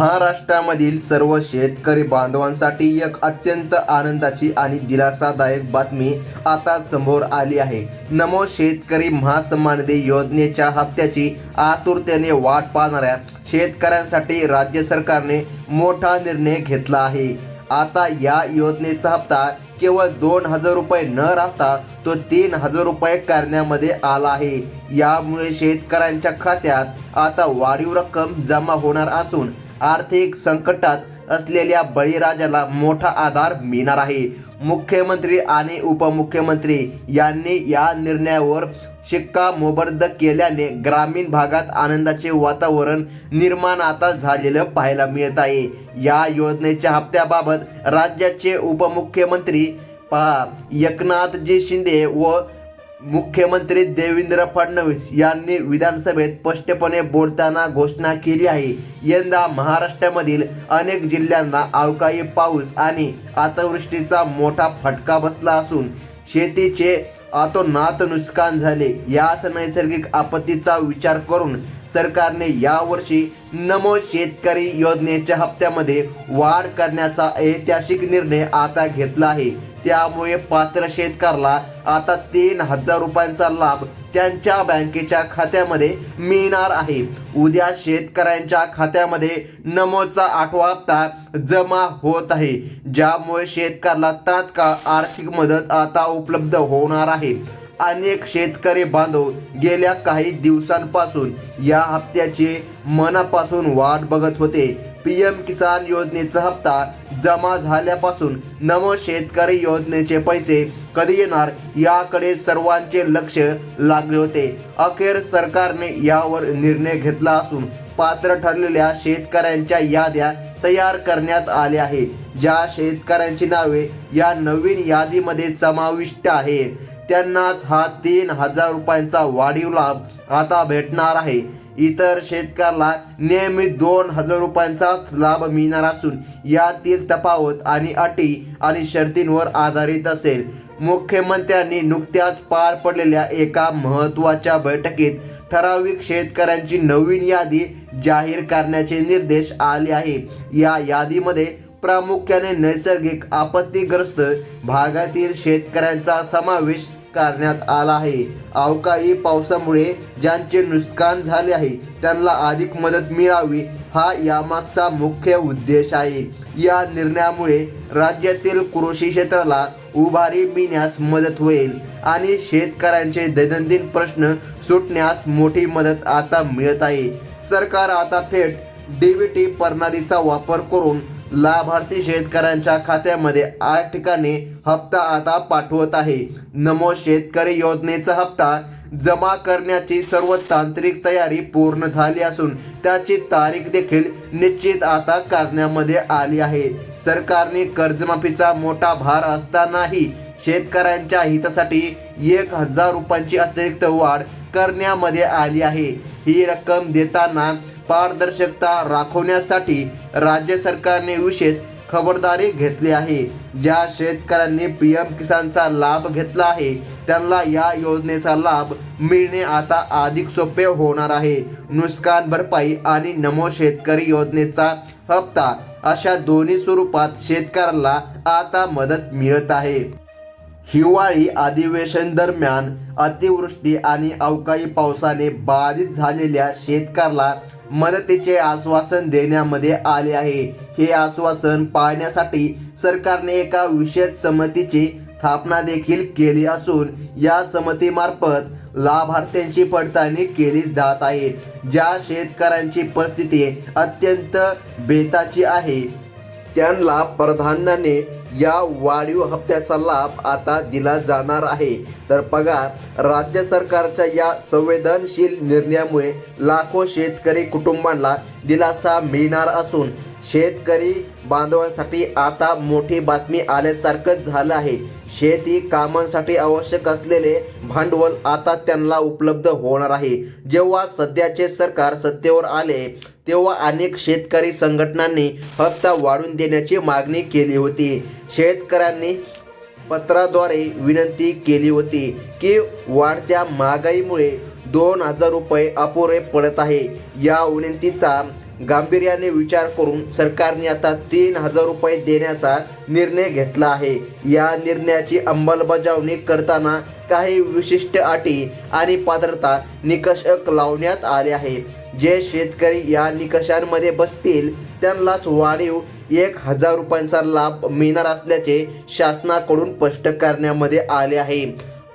महाराष्ट्रामधील सर्व शेतकरी बांधवांसाठी एक अत्यंत आनंदाची आणि दिलासादायक बातमी आता समोर आली आहे. नमो शेतकरी महासन्मान निधी योजनेच्या हप्त्याची आतुरतेने वाट पाहणाऱ्या शेतकऱ्यांसाठी राज्य सरकारने मोठा निर्णय घेतला आहे. आता या योजनेचा हप्ता केवळ दोन हजार रुपये न राहता तो तीन हजार रुपये करण्यामध्ये आला आहे. यामुळे शेतकऱ्यांच्या खात्यात आता वाढीव रक्कम जमा होणार असून आर्थिक संकटात असलेल्या बळीराजाला मोठा आधार मिळणार आहे. मुख्यमंत्री आणि उपमुख्यमंत्री यांनी या निर्णयावर शिक्कामोर्तब केल्याने ग्रामीण भागात आनंदाचे वातावरण निर्माण आता झालेलं पाहायला मिळत आहे. या योजनेच्या हप्त्याबाबत राज्याचे उपमुख्यमंत्री पहा एकनाथजी शिंदे व मुख्यमंत्री देवेंद्र फडणवीस यांनी विधानसभेत स्पष्टपणे बोलताना घोषणा केली आहे. यंदा महाराष्ट्रामधील अनेक जिल्ह्यांना अवकाळी पाऊस आणि अतिवृष्टीचा मोठा फटका बसला असून शेतीचे अतोनात नुकसान झाले. याच नैसर्गिक आपत्तीचा विचार करून सरकारने यावर्षी नमो शेतकरी योजनेच्या हप्त्यामध्ये वाढ करण्याचा ऐतिहासिक निर्णय आता घेतला आहे. त्यामुळे पात्र शेतकऱ्याला आता तीन हजार रुपयांचा लाभ त्यांच्या बँकेच्या खात्यामध्ये मिळणार आहे. उद्या शेतकऱ्यांच्या खात्यामध्ये नमोचा आठवा हप्ता जमा होत आहे. ज्यामुळे शेतकऱ्याला तात्काळ आर्थिक मदत आता उपलब्ध होणार आहे. अनेक शेतकरी बांधव गेल्या काही दिवसांपासून या हप्त्याचे मनापासून वाट बघत होते. पी एम किसान योजनेचा हप्ता जमा झाल्यापासून नम शेतकरी योजनेचे पैसे कधी येणार याकडे सर्वांचे लक्ष लागले होते. अखेर सरकारने यावर निर्णय घेतला असून पात्र ठरलेल्या शेतकऱ्यांच्या याद्या तयार करण्यात आल्या आहे ज्या शेतकऱ्यांची नावे या नवीन यादीमध्ये समाविष्ट आहे त्यांनाच हा तीन हजार रुपयांचा वाढीव लाभ आता भेटणार आहे. इतर शेतकऱ्याला नियमित दोन हजार रुपयांचा लाभ मिळणार असून यातील तफावत आणि अटी आणि शर्तींवर आधारित असेल. मुख्यमंत्र्यांनी नुकत्याच पार पडलेल्या एका महत्त्वाच्या बैठकीत ठराविक शेतकऱ्यांची नवीन यादी जाहीर करण्याचे निर्देश आले आहे. या यादीमध्ये प्रामुख्याने नैसर्गिक आपत्तीग्रस्त भागातील शेतकऱ्यांचा समावेश करण्यात आला आहे. अवकाळी पावसामुळे ज्यांचे नुकसान झाले आहे त्यांना अधिक मदत मिळावी हा यामागचा मुख्य उद्देश आहे. या निर्णयामुळे राज्यातील कृषी क्षेत्राला उभारी मिळण्यास मदत होईल आणि शेतकऱ्यांचे दैनंदिन प्रश्न सुटण्यास मोठी मदत आता मिळत आहे. सरकार आता थेट डीबीटी प्रणालीचा वापर करून लाभार्थी शेतकऱ्यांच्या खात्यामध्ये आठ ठिकाणी हप्ता आता पाठवत आहे. नमो शेतकरी योजनेचा हप्ता जमा करण्याची सर्व तांत्रिक तयारी पूर्ण झाली असून त्याची तारीख देखील निश्चित आता करण्यामध्ये आली आहे. सरकारने कर्जमाफीचा मोठा भार असतानाही शेतकऱ्यांच्या हितासाठी एक हजार रुपयांची अतिरिक्त वाढ करण्यामध्ये आली आहे. ही रक्कम देताना पारदर्शकता राखवण्यासाठी राज्य सरकारने विशेष खबरदारी घेतली आहे. ज्या शेतकऱ्यांनी पी एम किसानचा लाभ घेतला आहे त्यांना या योजनेचा लाभ मिळणे आता अधिक सोपे होणार आहे. नुकसान भरपाई आणि नमो शेतकरी योजनेचा हप्ता अशा दोन्ही स्वरूपात शेतकऱ्याला आता मदत मिळत आहे. हिवाळी अधिवेशन दरम्यान अतिवृष्टी आणि अवकाळी पावसाने बाधित झालेल्या शेतकऱ्याला मदतीचे आश्वासन देण्यामध्ये आले आहे. हे आश्वासन पाहण्यासाठी सरकारने एका विशेष समितीची स्थापना देखील केली असून या समितीमार्फत लाभार्थ्यांची पडताळणी केली जात आहे ज्या शेतकऱ्यांची परिस्थिती अत्यंत बेताची आहे. त्यांना प्राधान्याने या वाढीव हप्त्याचा लाभ आता दिला जाणार आहे. तर पगार राज्य सरकारच्या या संवेदनशील निर्णयामुळे लाखो शेतकरी कुटुंबांना दिलासा मिळणार असून शेतकरी बांधवांसाठी आता मोठी बातमी आल्यासारखंच झालं आहे. शेती कामांसाठी आवश्यक असलेले भांडवल आता त्यांना उपलब्ध होणार आहे. जेव्हा सध्याचे सरकार सत्तेवर आले तेव्हा अनेक शेतकरी संघटनांनी हप्ता वाढवून देण्याची मागणी केली होती. शेतकऱ्यांनी पत्राद्वारे विनंती केली होती की वाढत्या महागाईमुळे दोन हजार रुपये अपुरे पडत आहे. या विनंतीचा गांभीर्याने विचार करून सरकारने आता तीन हजार रुपये देण्याचा निर्णय घेतला आहे. या निर्णयाची अंमलबजावणी करताना काही विशिष्ट अटी आणि पात्रता निकष लावण्यात आले आहे. जे शेतकरी या निकषांमध्ये बसतील त्यांनाच वाढीव एक हजार रुपयांचा लाभ मिळणार असल्याचे शासनाकडून स्पष्ट करण्यामध्ये आले आहे.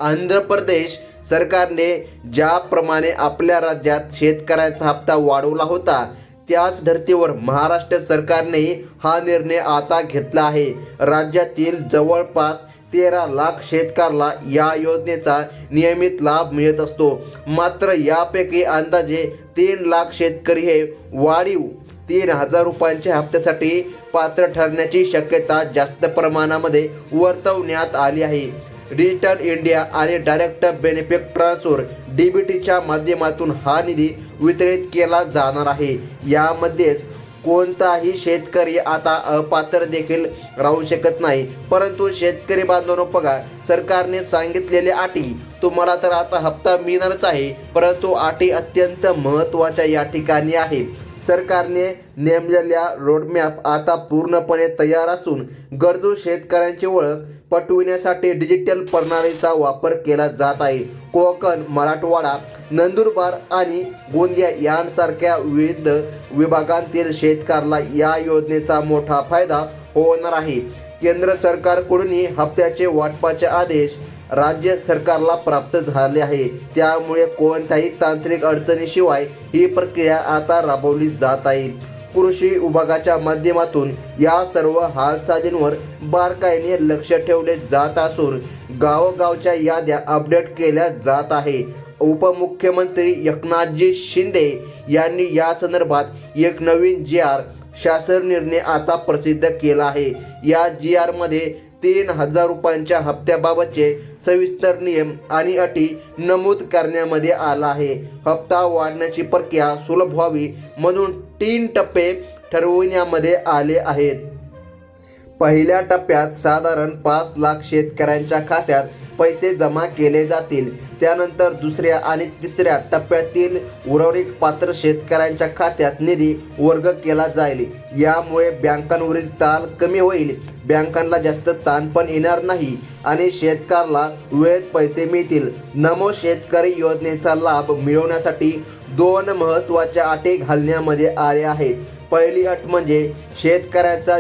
आंध्र प्रदेश सरकारने ज्याप्रमाणे आपल्या राज्यात शेतकऱ्यांचा हप्ता वाढवला होता त्याच धर्तीवर महाराष्ट्र सरकारने हा निर्णय आता घेतला आहे. राज्यातील जवळपास तेरा लाख शेतकऱ्याला या योजनेचा नियमित लाभ मिळत असतो. मात्र यापैकी अंदाजे तीन लाख शेतकरी हे वाढीव तीन हजार रुपयांच्या हप्त्यासाठी पात्र ठरण्याची शक्यता जास्त प्रमाणामध्ये वर्तवण्यात आली आहे. डिजिटल इंडिया आणि direct benefit transfer D B टीच्या माध्यमातून हा निधी वितरित केला जाणार आहे. यामध्येच कोणताही शेतकरी आता अपात्र देखील राहू शकत नाही. परंतु शेतकरी बांधवांनो बघा सरकारने सांगितलेले अटी तुम्हाला तर आता हप्ता मिळणारच आहे परंतु अटी अत्यंत महत्त्वाच्या या ठिकाणी आहे सरकारने नेमलेल्या रोडमॅप आता पूर्णपणे तयार असून गरजू शेतकऱ्यांची ओळख पटविण्यासाठी डिजिटल प्रणालीचा वापर केला जात आहे. कोकण मराठवाडा नंदुरबार आणि गोंदिया यांसारख्या विविध विभागांतील शेतकऱ्याला या योजनेचा मोठा फायदा होणार आहे. केंद्र सरकारकडूनही हप्त्याचे वाटपाचे आदेश राज्य सरकारला प्राप्त झाले आहे. त्यामुळे कोणत्याही तांत्रिक अडचणीशिवाय ही प्रक्रिया आता राबवली जात आहे. कृषी विभागाच्या माध्यमातून या सर्व हालचालींवर बारकाईने लक्ष ठेवले जात असून गावोगावच्या याद्या अपडेट केल्या जात आहे. उपमुख्यमंत्री एकनाथजी शिंदे यांनी या संदर्भात एक नवीन जी आर शासन निर्णय आता प्रसिद्ध केला आहे. या जी आरमध्ये तीन हजार रुपयांच्या हप्त्याबाबतचे सविस्तर नियम आणि अटी नमूद करण्यामध्ये आला आहे. हप्ता वाढण्याची प्रक्रिया सुलभ व्हावी म्हणून तीन टप्पे ठरविण्यामध्ये आले आहेत. पहिल्या टप्प्यात साधारण पाच लाख शेतकऱ्यांच्या खात्यात पैसे जमा केले जातील. त्यानंतर दुसऱ्या आणि तिसऱ्या टप्प्यातील उर्वरित पात्र शेतकऱ्यांच्या खात्यात निधी वर्ग केला जाईल. यामुळे बँकांवरील ताल कमी होईल. बँकांना जास्त ताण पण येणार नाही आणि शेतकऱ्याला वेळेत पैसे मिळतील. नमो शेतकरी योजनेचा लाभ मिळवण्यासाठी दोन महत्त्वाच्या अटी घालण्यामध्ये आल्या आहेत. पहिली अट म्हणजे शेतकऱ्याचा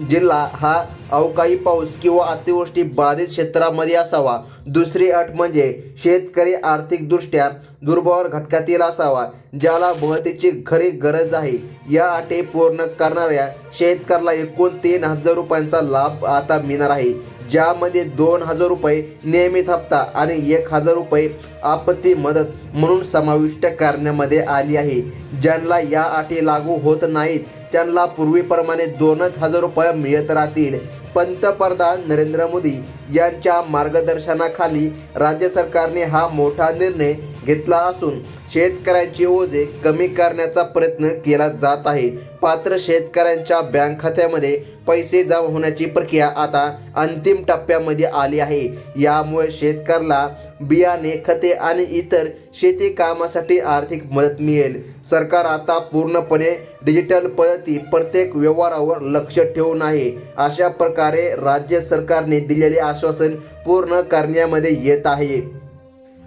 जिल्हा हा अवकाळी पाऊस किंवा अतिवृष्टी बाधित क्षेत्रामध्ये असावा. दुसरी अट म्हणजे शेतकरी आर्थिकदृष्ट्या दुर्बळ घटकातील असावा ज्याला बहतीची खरी गरज आहे. या अटी पूर्ण करणाऱ्या शेतकऱ्याला एकूण तीन हजार रुपयांचा लाभ आता मिळणार आहे. ज्यामध्ये दोन हजार रुपये नियमित हप्ता आणि एक हजार रुपये आपत्ती मदत म्हणून समाविष्ट करण्यामध्ये आली आहे. ज्यांना या अटी लागू होत नाहीत त्यांना पूर्वीप्रमाणे दोनच हजार रुपये मिळत राहतील. पंतप्रधान नरेंद्र मोदी यांच्या मार्गदर्शनाखाली राज्य सरकारने हा मोठा निर्णय घेतला असून शेतकऱ्यांची ओझे कमी करण्याचा प्रयत्न केला जात आहे. पात्र शेतकऱ्यांच्या बँक खात्यामध्ये पैसे जमा होण्याची प्रक्रिया आता अंतिम टप्प्यामध्ये आली आहे. यामुळे शेतकऱ्याला बियाणे खते आणि इतर शेती कामासाठी आर्थिक मदत मिळेल. सरकार आता पूर्णपणे डिजिटल पद्धती प्रत्येक व्यवहारावर लक्ष ठेवून आहे. अशा प्रकारे राज्य सरकारने दिलेले आश्वासन पूर्ण करण्यामध्ये येत आहे.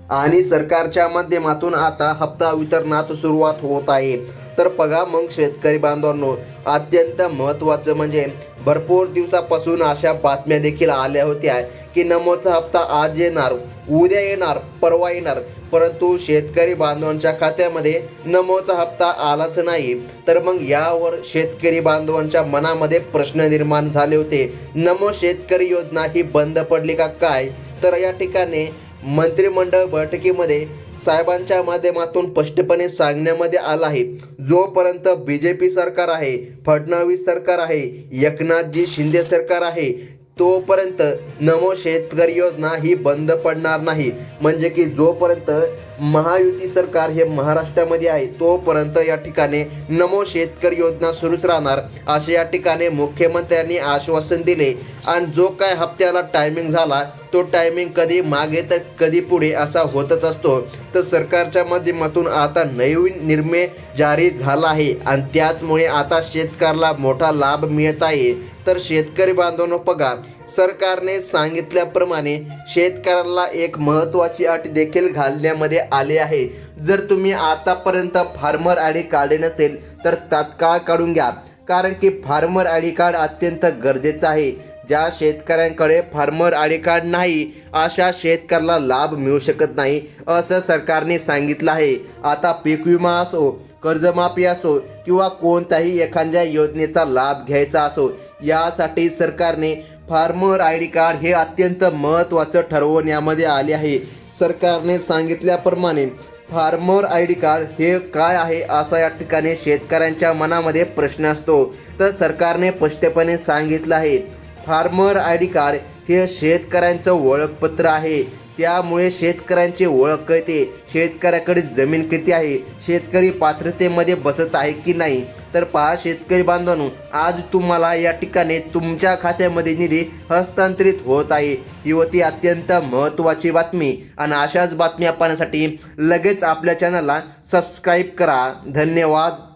आणि सरकारच्या माध्यमातून आता हप्ता वितरणात सुरुवात होत आहे. तर बघा मग शेतकरी बांधवांनो अत्यंत महत्त्वाचं म्हणजे भरपूर दिवसापासून अशा बातम्या देखील आल्या होत्या की नमोचा हप्ता आज येणार उद्या येणार परवा येणार. परंतु शेतकरी बांधवांच्या खात्यामध्ये नमोचा हप्ता आलाच नाही. तर मग यावर शेतकरी बांधवांच्या मनामध्ये प्रश्न निर्माण झाले होते. नमो शेतकरी योजना ही बंद पडली का काय? तर या ठिकाणी मंत्रिमंडळ बैठकीमध्ये साहेबांच्या माध्यमातून स्पष्टपणे सांगण्यामध्ये आलं आहे. जोपर्यंत बी जे पी सरकार आहे फडणवीस सरकार आहे एकनाथजी शिंदे सरकार आहे तोपर्यंत नमो शेतकरी योजना ही बंद पडणार नाही. म्हणजे की जोपर्यंत महायुती सरकार हे महाराष्ट्रामध्ये आहे. तोपर्यंत या ठिकाणी नमो शेतकरी योजना सुरूच राहणार असे या ठिकाणी मुख्यमंत्र्यांनी आश्वासन दिले. आणि जो काय हप्त्याला टायमिंग झाला तो टायमिंग कधी मागे तर कधी पुढे असा होतच असतो. तर सरकारच्या माध्यमातून आता नवीन निर्णय जारी झाला आहे. आणि त्याचमुळे आता शेतकऱ्याला मोठा लाभ मिळत आहे. तर शेतकरी बांधवांनो बघा सरकारने सांगितल्याप्रमाणे शेतकऱ्याला एक महत्त्वाची अट देखील घालण्यामध्ये आली आहे. जर तुम्ही आतापर्यंत फार्मर आय डी कार्ड नसेल तर तात्काळ काढून घ्या. कारण की फार्मर आय डी कार्ड अत्यंत गरजेचं आहे. ज्या शेतकऱ्यांकडे फार्मर आय डी कार्ड नाही अशा शेतकऱ्याला लाभ मिळू शकत नाही असं सरकारने सांगितलं आहे. आता पीक विमा असो कर्जमाफी असो किंवा कोणत्याही एखाद्या योजनेचा लाभ घ्यायचा असो यासाठी सरकारने फार्मर आय डी कार्ड हे अत्यंत महत्त्वाचं ठरवण्यामध्ये आले आहे. सरकारने सांगितल्याप्रमाणे फार्मर आय डी कार्ड हे काय आहे असा या ठिकाणी शेतकऱ्यांच्या मनामध्ये प्रश्न असतो. तर सरकारने स्पष्टपणे सांगितलं आहे फार्मर आय डी कार्ड हे शेतकऱ्यांचं ओळखपत्र आहे. त्यामुळे शेतकऱ्यांची ओळख कळते शेतकऱ्याकडे जमीन किती आहे शेतकरी पात्रतेमध्ये बसत आहे की नाही. तर पहा शेतकरी बांधवांनो आज तुम्हाला या ठिकाणी तुमच्या खात्यामध्ये निधी हस्तांतरित होत आहे. ही होती अत्यंत महत्त्वाची बातमी आणि अशाच बातम्या पाहण्यासाठी लगेच आपल्या चॅनलला सबस्क्राईब करा. धन्यवाद.